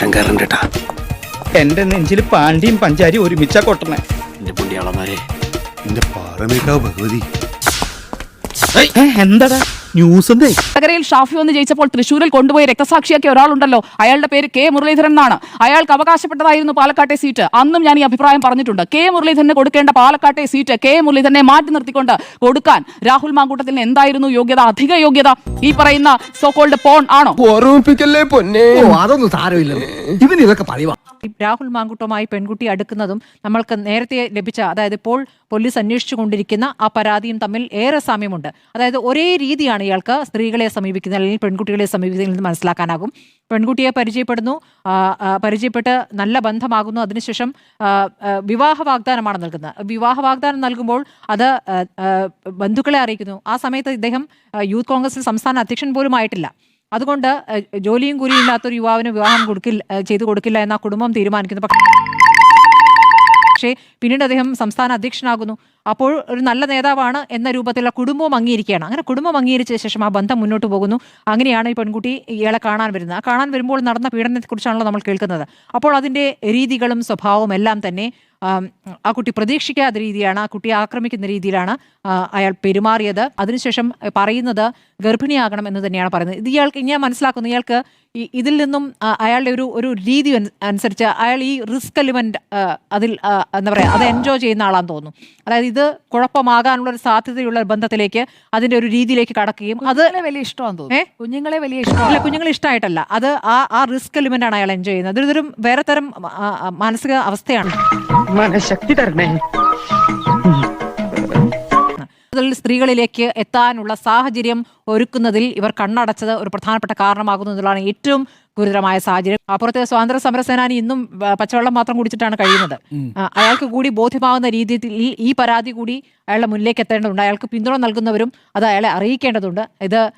Tension എന്റെ നെഞ്ചിൽ പാണ്ടിയും പഞ്ചാരിയും ഒരുമിച്ചാ കൊട്ടണേ എന്റെ പുണ്യാളന്മാരെ. എന്റെ പാറമേക്കാവ് ഭഗവതി. എന്താടാ? ന്യൂസ് എന്തേ വടകരയിൽ ഷാഫി വന്ന് ജയിച്ചപ്പോൾ തൃശൂരിൽ കൊണ്ടുപോയി രക്തസാക്ഷിയാക്കിയ ഒരാളുണ്ടല്ലോ. അയാളുടെ പേര് കെ മുരളീധരൻ എന്നാണ് അയാൾക്ക് അവകാശപ്പെട്ടതായിരുന്നു പാലക്കാട്ടെ സീറ്റ്. അന്നും ഞാൻ ഈ അഭിപ്രായം പറഞ്ഞിട്ടുണ്ട്. കെ മുരളീധരന് കൊടുക്കേണ്ട പാലക്കാട്ടെ സീറ്റ് കെ മുരളീധരനെ മാറ്റി നിർത്തിക്കൊണ്ട് കൊടുക്കാൻ രാഹുൽ മാങ്കൂട്ടത്തിന് എന്തായിരുന്നു യോഗ്യത അധിക യോഗ്യത? ഈ പറയുന്ന സോക്കോൾഡ് പോൺ ആണോ? ഓർമ്മിപ്പിക്കല്ലേ പൊന്നെ? അതൊന്നും സാരമില്ല ഇവന് ഇതൊക്കെ പതിവാ. രാഹുൽ മാങ്കുട്ടുമായി പെൺകുട്ടി അടുക്കുന്നതും നമ്മൾക്ക് നേരത്തെ ലഭിച്ച അതായത് ഇപ്പോൾ പോലീസ് അന്വേഷിച്ചു കൊണ്ടിരിക്കുന്ന ആ പരാതിയും തമ്മിൽ ഏറെ സാമ്യമുണ്ട്. അതായത് ഒരേ രീതിയാണ് ഇയാൾക്ക് സ്ത്രീകളെ സമീപിക്കുന്ന അല്ലെങ്കിൽ പെൺകുട്ടികളെ സമീപിക്കുന്നതിൽ നിന്ന് മനസ്സിലാക്കാനാകും. പെൺകുട്ടിയെ പരിചയപ്പെടുന്നു. പരിചയപ്പെട്ട് നല്ല ബന്ധമാകുന്നു. അതിനുശേഷം വിവാഹ വാഗ്ദാനമാണ് നൽകുന്നത്. വിവാഹ വാഗ്ദാനം നൽകുമ്പോൾ അത് ബന്ധുക്കളെ അറിയിക്കുന്നു. ആ സമയത്ത് ഇദ്ദേഹം യൂത്ത് കോൺഗ്രസിൽ സംസ്ഥാന അധ്യക്ഷൻ പോലും ആയിട്ടില്ല. അതുകൊണ്ട് ജോലിയും കൂലിയും ഇല്ലാത്തൊരു യുവാവിന് വിവാഹം കൊടുക്കില്ല ചെയ്തു കൊടുക്കില്ല എന്ന കുടുംബം തീരുമാനിക്കുന്നു. പക്ഷേ പിന്നീട് അദ്ദേഹം സംസ്ഥാന അധ്യക്ഷനാകുന്നു. അപ്പോൾ ഒരു നല്ല നേതാവാണ് എന്ന രൂപത്തിലുള്ള കുടുംബവും അംഗീകരിക്കുകയാണ്. അങ്ങനെ കുടുംബം അംഗീകരിച്ച ശേഷം ആ ബന്ധം മുന്നോട്ട് പോകുന്നു. അങ്ങനെയാണ് ഈ പെൺകുട്ടി ഇയാളെ കാണാൻ വരുന്നത്. ആ കാണാൻ വരുമ്പോൾ നടന്ന പീഡനത്തെക്കുറിച്ചാണല്ലോ നമ്മൾ കേൾക്കുന്നത്. അപ്പോൾ അതിന്റെ രീതികളും സ്വഭാവവും എല്ലാം തന്നെ ആം, കുട്ടി പ്രതീക്ഷിക്കാത്ത രീതിയാണ് ആ കുട്ടിയെ ആക്രമിക്കുന്ന രീതിയിലാണ് അയാൾ പെരുമാറിയത്. അതിനുശേഷം പറയുന്നത് ഗർഭിണിയാകണം എന്ന് തന്നെയാണ് പറയുന്നത്. ഇത് ഇയാൾക്ക് ഞാൻ മനസ്സിലാക്കുന്നു ഇയാൾക്ക് ഇതിൽ നിന്നും അയാളുടെ ഒരു ഒരു രീതി അനു- അനുസരിച്ച് അയാൾ ഈ റിസ്ക് എലിമെന്റ് അതിൽ എന്താ പറയുക അത് എൻജോയ് ചെയ്യുന്ന ആളാന്ന് തോന്നുന്നു. അതായത് ഇത് കുഴപ്പമാകാനുള്ള ഒരു സാധ്യതയുള്ള ബന്ധത്തിലേക്ക് അതിന്റെ ഒരു രീതിയിലേക്ക് കടക്കുകയും അത് വലിയ ഇഷ്ടമാണെന്ന് തോന്നുന്നു. കുഞ്ഞുങ്ങളെ വലിയ ഇഷ്ടമല്ല കുഞ്ഞുങ്ങളെ ഇഷ്ടമായിട്ടല്ല. അത് ആ ആ റിസ്ക് എലിമെന്റ് ആണ് അയാൾ എൻജോയ് ചെയ്യുന്നത്. അതൊരു വേറെ തരം മാനസിക അവസ്ഥയാണ്. മനഃശക്തി തരണേ. സ്ത്രീകളിലേക്ക് എത്താനുള്ള സാഹചര്യം ഒരുക്കുന്നതിൽ ഇവർ കണ്ണടച്ചത് ഒരു പ്രധാനപ്പെട്ട കാരണമാകുന്നു എന്നുള്ളതാണ് ഏറ്റവും ഗുരുതരമായ സാഹചര്യം. അപ്പുറത്തെ സ്വാതന്ത്ര്യ സമരസേനാനി ഇന്നും പച്ചവെള്ളം മാത്രം കുടിച്ചിട്ടാണ് കഴിയുന്നത്. അയാൾക്ക് കൂടി ബോധ്യമാവുന്ന രീതിയിൽ ഈ- ഈ പരാതി കൂടി അയാളുടെ മുന്നിലേക്ക് എത്തേണ്ടതുണ്ട്. അയാൾക്ക് പിന്തുണ നൽകുന്നവരും അത് അയാളെ അറിയിക്കേണ്ടതുണ്ട്. ഇത്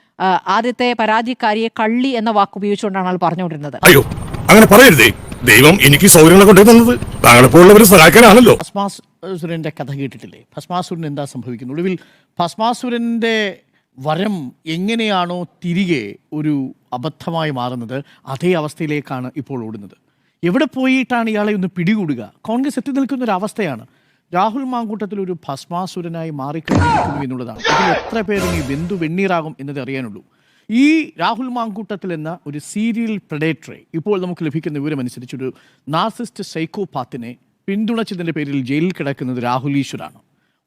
ആദ്യത്തെ പരാതിക്കാരിയെ കള്ളി എന്ന വാക്ക് ഉപയോഗിച്ചുകൊണ്ടാണ് അയാൾ പറഞ്ഞുകൊണ്ടിരുന്നത്. അയ്യോ അങ്ങനെ പറയരുതേ. ദൈവം എനിക്ക് സൗകര്യങ്ങളെ കൊണ്ടു തന്നത്. താങ്കളെപ്പോലുള്ളവർ സഹായിക്കാനാണല്ലോ ഭസ്മാസുരന്റെ കഥ കേട്ടിട്ടില്ലേ? ഭസ്മാസുരൻ എന്താ സംഭവിക്കുന്നത് ഒടുവിൽ ഭസ്മാസുരന്റെ വരം എങ്ങനെയാണോ തിരികെ ഒരു അബദ്ധമായി മാറുന്നത് അതേ അവസ്ഥയിലേക്കാണ് ഇപ്പോൾ ഓടുന്നത്. എവിടെ പോയിട്ടാണ് ഇയാളെ ഒന്ന് പിടികൂടുക? കോൺഗ്രസ് എത്തി നിൽക്കുന്ന ഒരു അവസ്ഥയാണ്. രാഹുൽ മാങ്കൂട്ടത്തിൽ ഒരു ഭസ്മാസുരനായി മാറിക്കഴിഞ്ഞിരിക്കുന്നു എന്നുള്ളതാണ്. അതിൽ എത്ര പേരും ഈ ബന്ധു വെണ്ണീറാകും എന്നത് അറിയാനുള്ളൂ. ഈ രാഹുൽ മാങ്കൂട്ടത്തിൽ എന്ന ഒരു സീരിയൽ പ്രഡേറ്ററെ ഇപ്പോൾ നമുക്ക് ലഭിക്കുന്ന വിവരമനുസരിച്ച് ഒരു നാർസിസ്റ്റ് സൈക്കോപാത്തിനെ പിന്തുണച്ചതിന്റെ പേരിൽ ജയിലിൽ കിടക്കുന്നത് രാഹുൽ ഈശ്വരാണ്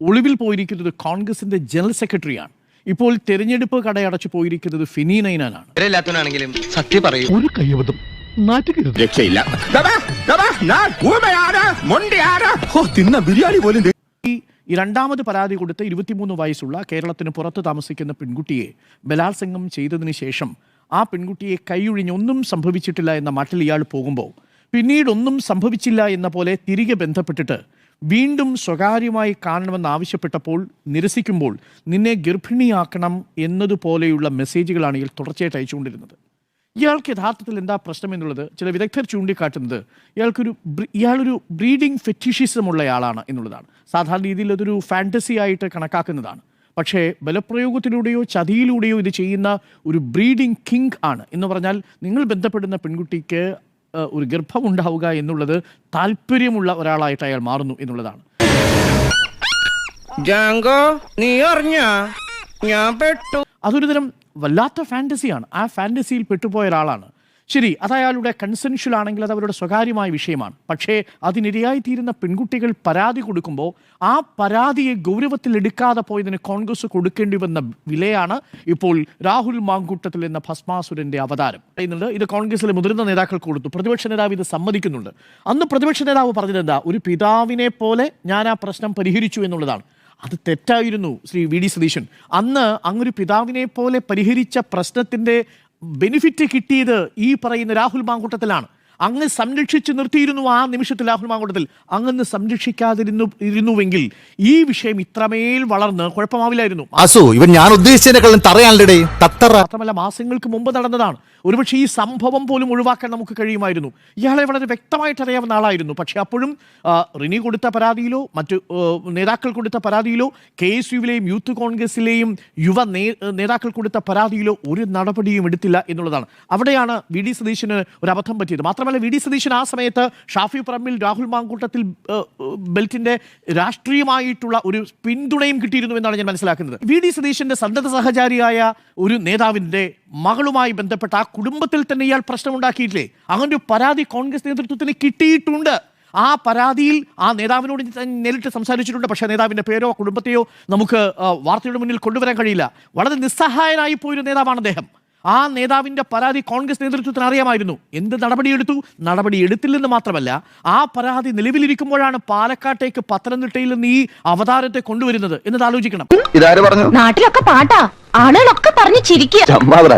ഒളിവിൽ പോയിരിക്കുന്നത് കോൺഗ്രസിന്റെ ജനറൽ സെക്രട്ടറിയാണ് ഇപ്പോൾ തെരഞ്ഞെടുപ്പ് കടയടച്ചു പോയിരിക്കുന്നത് ഫിനി നൈനാനാണ് ഇല്ലാത്തവനാണെങ്കിലും സത്യം പറയും ഒരു നാറ്റുകരുത് രക്ഷയില്ല തിന്ന ബിരിയാണി പോലും ഈ രണ്ടാമത് പരാതി കൊടുത്ത ഇരുപത്തിമൂന്ന് വയസ്സുള്ള കേരളത്തിന് പുറത്ത് താമസിക്കുന്ന പെൺകുട്ടിയെ ബലാത്സംഗം ചെയ്തതിന് ശേഷം ആ പെൺകുട്ടിയെ കൈയൊഴിഞ്ഞ് ഒന്നും സംഭവിച്ചിട്ടില്ല എന്ന മട്ടിൽ ഇയാൾ പോകുമ്പോൾ പിന്നീടൊന്നും സംഭവിച്ചില്ല എന്ന പോലെ തിരികെ ബന്ധപ്പെട്ടിട്ട് വീണ്ടും സ്വകാര്യമായി കാണണമെന്ന് ആവശ്യപ്പെട്ടപ്പോൾ നിരസിക്കുമ്പോൾ നിന്നെ ഗർഭിണിയാക്കണം എന്നതുപോലെയുള്ള മെസ്സേജുകളാണ് ഇയാൾ തുടർച്ചയായിട്ട് അയച്ചുകൊണ്ടിരുന്നത്. ഇയാൾക്ക് യഥാർത്ഥത്തിൽ എന്താ പ്രശ്നം എന്നുള്ളത് ചില വിദഗ്ധർ ചൂണ്ടിക്കാട്ടുന്നത്. ഇയാൾക്കൊരു ഇയാളൊരു ബ്രീഡിംഗ് ഫെറ്റിഷിസം ഉള്ളയാളാണ് എന്നുള്ളതാണ്. സാധാരണ രീതിയിൽ അതൊരു ഫാന്റസി ആയിട്ട് കണക്കാക്കുന്നതാണ്. പക്ഷേ ബലപ്രയോഗത്തിലൂടെയോ ചതിയിലൂടെയോ ഇത് ചെയ്യുന്ന ഒരു ബ്രീഡിംഗ് കിങ് ആണ് എന്ന് പറഞ്ഞാൽ നിങ്ങൾ ബന്ധപ്പെടുന്ന പെൺകുട്ടിക്ക് ഒരു ഗർഭം ഉണ്ടാവുക എന്നുള്ളത് താല്പര്യമുള്ള ഒരാളായിട്ട് അയാൾ മാറുന്നു എന്നുള്ളതാണ്. ഞാൻ പെട്ടു. അതൊരു തരം വല്ലാത്ത ഫാന്റസിയാണ് ആ ഫാന്റസിയിൽ പെട്ടുപോയ ഒരാളാണ്. ശരി അത് അയാളുടെ കൺസെൻഷ്യൽ ആണെങ്കിൽ അത് അവരുടെ സ്വകാര്യമായ വിഷയമാണ്. പക്ഷേ അതിനിരയായി തീരുന്ന പെൺകുട്ടികൾ പരാതി കൊടുക്കുമ്പോൾ ആ പരാതിയെ ഗൗരവത്തിൽ എടുക്കാതെ പോയതിന് കോൺഗ്രസ് കൊടുക്കേണ്ടി വന്ന വിലയാണ് ഇപ്പോൾ രാഹുൽ മാങ്കൂട്ടത്തിൽ എന്ന ഭസ്മാസുരന്റെ അവതാരം. പറയുന്നുണ്ട് ഇത് കോൺഗ്രസിലെ മുതിർന്ന നേതാക്കൾ കൊടുത്തു. പ്രതിപക്ഷ നേതാവ് ഇത് സമ്മതിക്കുന്നുണ്ട്. അന്ന് പ്രതിപക്ഷ നേതാവ് പറഞ്ഞത് എന്താ ഒരു പിതാവിനെ പോലെ ഞാൻ ആ പ്രശ്നം പരിഹരിച്ചു എന്നുള്ളതാണ്. അത് തെറ്റായിരുന്നു ശ്രീ വി ഡി സതീശൻ. അന്ന് അങ്ങൊരു പിതാവിനെ പോലെ പരിഹരിച്ച പ്രശ്നത്തിന്റെ ബെനിഫിറ്റ് കിട്ടിയത് ഈ പറയുന്ന രാഹുൽ മാങ്കൂട്ടത്തിലാണ്. അങ്ങ് സംരക്ഷിച്ച് നിർത്തിയിരുന്നു ആ നിമിഷത്തിൽ രാഹുൽ മാങ്കൂട്ടത്തിൽ. അങ്ങന്ന് സംരക്ഷിക്കാതിരുന്നു ഇരുന്നുവെങ്കിൽ ഈ വിഷയം ഇത്രമേൽ വളർന്ന് കുഴപ്പമാവില്ലായിരുന്നു. അസു ഇവൻ ഞാൻ ഉദ്ദേശിച്ചതിനെക്കാളും തറയാണല്ലേ തത്തറ. മാത്രമല്ല മാസങ്ങൾക്ക് മുമ്പ് നടന്നതാണ്. ഒരുപക്ഷെ ഈ സംഭവം പോലും ഒഴിവാക്കാൻ നമുക്ക് കഴിയുമായിരുന്നു. ഇയാളെ വളരെ വ്യക്തമായിട്ട് അറിയാവുന്ന ആളായിരുന്നു. പക്ഷെ അപ്പോഴും റിനി കൊടുത്ത പരാതിയിലോ മറ്റു നേതാക്കൾ കൊടുത്ത പരാതിയിലോ കെ എസ് യുവിലെയും യൂത്ത് കോൺഗ്രസിലെയും യുവ നേതാക്കൾ കൊടുത്ത പരാതിയിലോ ഒരു നടപടിയും എടുത്തില്ല എന്നുള്ളതാണ്. അവിടെയാണ് വി ഡി സതീശന് ഒരു അബദ്ധം പറ്റിയത്. മാത്രമല്ല വി ഡി സതീശൻ ആ സമയത്ത് ഷാഫി പറമ്പിൽ രാഹുൽ മാങ്കൂട്ടത്തിൽ ബെൽറ്റിന്റെ രാഷ്ട്രീയമായിട്ടുള്ള ഒരു പിന്തുണയും കിട്ടിയിരുന്നു എന്നാണ് ഞാൻ മനസ്സിലാക്കുന്നത്. വി ഡി സതീശന്റെ സന്നദ്ധ സഹചാരിയായ ഒരു നേതാവിന്റെ മകളുമായി ബന്ധപ്പെട്ട ആ കുടുംബത്തിൽ തന്നെ ഇയാൾ പ്രശ്നമുണ്ടാക്കിയിട്ടില്ലേ? അങ്ങനെ ഒരു പരാതി കോൺഗ്രസ് നേതൃത്വത്തിന് കിട്ടിയിട്ടുണ്ട്. ആ പരാതിയിൽ ആ നേതാവിനോട് നേരിട്ട് സംസാരിച്ചിട്ടുണ്ട്. പക്ഷേ നേതാവിന്റെ പേരോ കുടുംബത്തെയോ നമുക്ക് വാർത്തയുടെ മുന്നിൽ കൊണ്ടുവരാൻ കഴിയില്ല. വളരെ നിസ്സഹായനായി പോയൊരു നേതാവാണ് അദ്ദേഹം. ആ നേതാവിന്റെ പരാതി കോൺഗ്രസ് നേതൃത്വത്തിന് അറിയാമായിരുന്നു. എന്ത് നടപടിയെടുത്തു? നടപടി എടുത്തില്ലെന്ന് മാത്രമല്ല ആ പരാതി നിലവിലിരിക്കുമ്പോഴാണ് പാലക്കാട്ടേക്ക് പത്തനംതിട്ടയിൽ നിന്ന് ഈ അവതാരത്തെ കൊണ്ടുവരുന്നത്. എന്നത് ആലോചിക്കണം. ഇതാര് പറഞ്ഞു? നാട്ടിലൊക്കെ പാട്ടാ. ആളുകളൊക്കെ പറഞ്ഞു ചിരിക്കുക.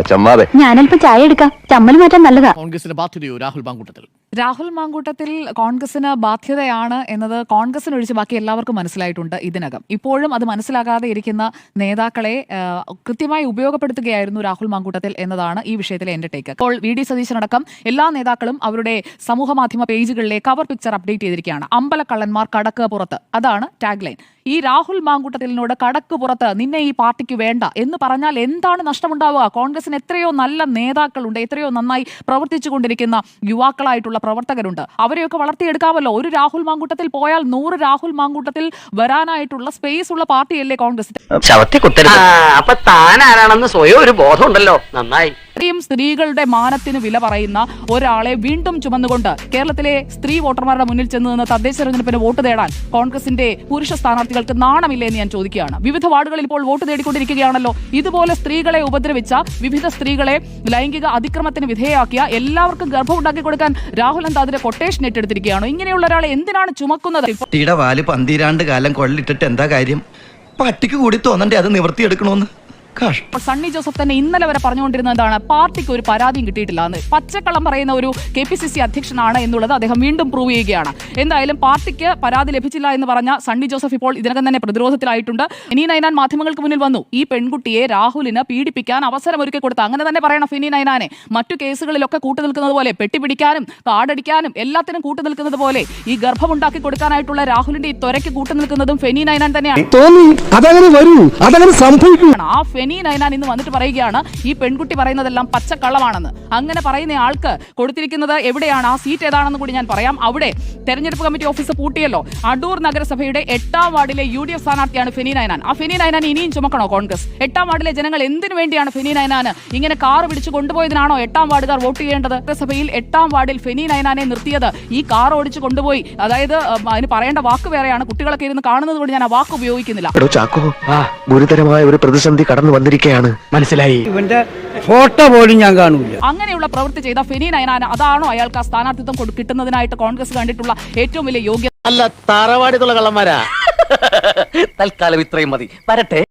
ചമ്മാതെ. ഞാനല്പം ചായ എടുക്കാം. ചമ്മൽ മാറ്റാൻ നല്ലതാ. കോൺഗ്രസിന്റെ ബാധ്യതയോ രാഹുൽ മാങ്കൂട്ടത്തിൽ? രാഹുൽ മാങ്കൂട്ടത്തിൽ കോൺഗ്രസിന് ബാധ്യതയാണ് എന്നത് കോൺഗ്രസിന് ഒഴിച്ച് ബാക്കി എല്ലാവർക്കും മനസ്സിലായിട്ടുണ്ട് ഇതിനകം. ഇപ്പോഴും അത് മനസ്സിലാകാതെ ഇരിക്കുന്ന നേതാക്കളെ കൃത്യമായി ഉപയോഗപ്പെടുത്തുകയായിരുന്നു രാഹുൽ മാങ്കൂട്ടത്തിൽ എന്നതാണ് ഈ വിഷയത്തിലെ എന്റെ ടേക്ക് ഇപ്പോൾ വി ഡി സതീശനടക്കം എല്ലാ നേതാക്കളും അവരുടെ സമൂഹ മാധ്യമ പേജുകളിലെ കവർ പിക്ചർ അപ്ഡേറ്റ് ചെയ്തിരിക്കുകയാണ്. അമ്പലക്കള്ളന്മാർ കടക്ക് പുറത്ത്. അതാണ് ടാഗ് ലൈൻ ഈ രാഹുൽ മാങ്കൂട്ടത്തിലിനോട് കടക്ക് പുറത്ത് നിന്നെ ഈ പാർട്ടിക്ക് വേണ്ട എന്ന് പറഞ്ഞാൽ എന്താണ് നഷ്ടമുണ്ടാവുക? കോൺഗ്രസിന് എത്രയോ നല്ല നേതാക്കളുണ്ട് എത്രയോ നന്നായി പ്രവർത്തിച്ചുകൊണ്ടിരിക്കുന്ന യുവാക്കളായിട്ടുള്ള പ്രവർത്തകരുണ്ട്. അവരെയൊക്കെ വളർത്തിയെടുക്കാമല്ലോ. ഒരു രാഹുൽ മാങ്കൂട്ടത്തിൽ പോയാൽ നൂറ് രാഹുൽ മാങ്കൂട്ടത്തിൽ വരാനായിട്ടുള്ള സ്പേസ് ഉള്ള പാർട്ടിയല്ലേ കോൺഗ്രസ്. അപ്പൊ താൻ ആരാണെന്ന് സ്വയം ഒരു ബോധമുണ്ടല്ലോ. നന്നായി. ഇത്രയും സ്ത്രീകളുടെ മാനത്തിന് വില പറയുന്ന ഒരാളെ വീണ്ടും ചുമന്നുകൊണ്ട് കേരളത്തിലെ സ്ത്രീ വോട്ടർമാരുടെ മുന്നിൽ ചെന്ന് നിന്ന് തദ്ദേശ തെരഞ്ഞെടുപ്പിന് വോട്ട് തേടാൻ കോൺഗ്രസിന്റെ പുരുഷ സ്ഥാനാർത്ഥികൾക്ക് നാണമില്ല എന്ന് ഞാൻ ചോദിക്കുകയാണ്. വിവിധ വാർഡുകളിൽ ഇപ്പോൾ വോട്ട് തേടിക്കൊണ്ടിരിക്കുകയാണല്ലോ. ഇതുപോലെ സ്ത്രീകളെ ഉപദ്രവിച്ച വിവിധ സ്ത്രീകളെ ലൈംഗിക അതിക്രമത്തിന് വിധേയമാക്കിയ എല്ലാവർക്കും ഗർഭം ഉണ്ടാക്കി കൊടുക്കാൻ രാഹുൽ എന്താ അതിന്റെ കൊട്ടേഷൻ ഏറ്റെടുത്തിരിക്കുകയാണ്. ഇങ്ങനെയുള്ള ഒരാളെ എന്തിനാണ് ചുമക്കുന്നത്? പന്തിരാണ്ട് കാലം കൊള്ളിട്ടിട്ട് എന്താ കാര്യം? പട്ടിക്ക് കൂടി തോന്നണ്ടേ അത് നിവർത്തിയെടുക്കണമെന്ന് സണ്ണി ജോസഫ് തന്നെ ഇന്നലെ വരെ പറഞ്ഞുകൊണ്ടിരുന്നതാണ് എന്താണ് പാർട്ടിക്ക് ഒരു പരാതിയും കിട്ടിയിട്ടില്ല എന്ന്. പച്ചക്കള്ളം പറയുന്ന ഒരു കെ പി സി സി അധ്യക്ഷനാണ് എന്നുള്ളത് അദ്ദേഹം വീണ്ടും പ്രൂവ് ചെയ്യുകയാണ്. എന്തായാലും പാർട്ടിക്ക് പരാതി ലഭിച്ചില്ല എന്ന് പറഞ്ഞ സണ്ണി ജോസഫ് ഇപ്പോൾ ഇതിനകം തന്നെ പ്രതിരോധത്തിലായിട്ടുണ്ട്. ഫിനി നൈനാൻ മാധ്യമങ്ങൾക്ക് മുന്നിൽ വന്നു. ഈ പെൺകുട്ടിയെ രാഹുലിന് പീഡിപ്പിക്കാൻ അവസരം ഒരുക്കി കൊടുത്ത അങ്ങനെ തന്നെ പറയണം ഫിനി നൈനാനെ. മറ്റു കേസുകളിലൊക്കെ കൂട്ടു നിൽക്കുന്നത് പോലെ പെട്ടിപിടിക്കാനും കാടടിക്കാനും എല്ലാത്തിനും കൂട്ടു നിൽക്കുന്നത് പോലെ ഈ ഗർഭമുണ്ടാക്കി കൊടുക്കാനായിട്ടുള്ള രാഹുലിന്റെ ഈ ത്വരയ്ക്ക് കൂട്ടുനിൽക്കുന്നതും ഫെനി നൈനാൻ തന്നെയാണ്. ആ അതങ്ങനെ വരൂ. അതങ്ങനെ സംഭവിക്കൂ. ആ ഫെനി നൈനാൻ ഇന്ന് വന്നിട്ട് പറയുകയാണ് ഈ പെൺകുട്ടി പറയുന്നതെല്ലാം പച്ചക്കള്ളമാണെന്ന്. അങ്ങനെ പറയുന്ന ആൾക്ക് കൊടുത്തിരിക്കുന്നത് എവിടെയാണ്? ആ സീറ്റ് ഏതാണെന്ന് കൂടി ഞാൻ പറയാം. അവിടെ തെരഞ്ഞെടുപ്പ് കമ്മിറ്റി ഓഫീസ് പൂട്ടിയല്ലോ. അടൂർ നഗരസഭയുടെ എട്ടാം വാർഡിലെ യു ഡി എഫ് സ്ഥാനാർത്ഥിയാണ് ഫെനി നൈനാൻ ആ ഫെനി നൈനാൻ ഇനിയും ചുമക്കണോ കോൺഗ്രസ്? എട്ടാം വാർഡിലെ ജനങ്ങൾ എന്തിനു വേണ്ടിയാണ് ഫെനി നൈനാന് ഇങ്ങനെ കാർ പിടിച്ചു കൊണ്ടുപോയതിനാണോ എട്ടാം വാർഡുകാർ വോട്ട് ചെയ്യേണ്ടത്? നഗരസഭയിൽ എട്ടാം വാർഡിൽ ഫെനി നൈനാനെ നിർത്തിയത് ഈ കാർ ഓടിച്ചു കൊണ്ടുപോയി. അതായത് അതിന് പറയേണ്ട വാക്ക് വേറെയാണ്. കുട്ടികളൊക്കെ ഇരുന്ന് കാണുന്നത് കൊണ്ട് ഞാൻ ആ വാക്ക് ഉപയോഗിക്കുന്നില്ല. ഗുരുതരമായ ഒരു പ്രതിസന്ധി കടന്നു വന്നിരിക്കുകയാണ് മനസ്സിലായി? ഇവന്റെ ഫോട്ടോ പോലും ഞാൻ കാണൂല. അങ്ങനെയുള്ള പ്രവൃത്തി ചെയ്ത ഫെനി നയനാന അതാണോ അയാൾക്ക് ആ സ്ഥാനാർത്ഥിത്വം കൊടു- കിട്ടുന്നതിനായിട്ട് കോൺഗ്രസ് കണ്ടിട്ടുള്ള ഏറ്റവും വലിയ യോഗ്യത? അല്ല താറവാടിത്തുള്ള കള്ളന്മാരാ. തൽക്കാലം ഇത്രയും മതി. വരട്ടെ.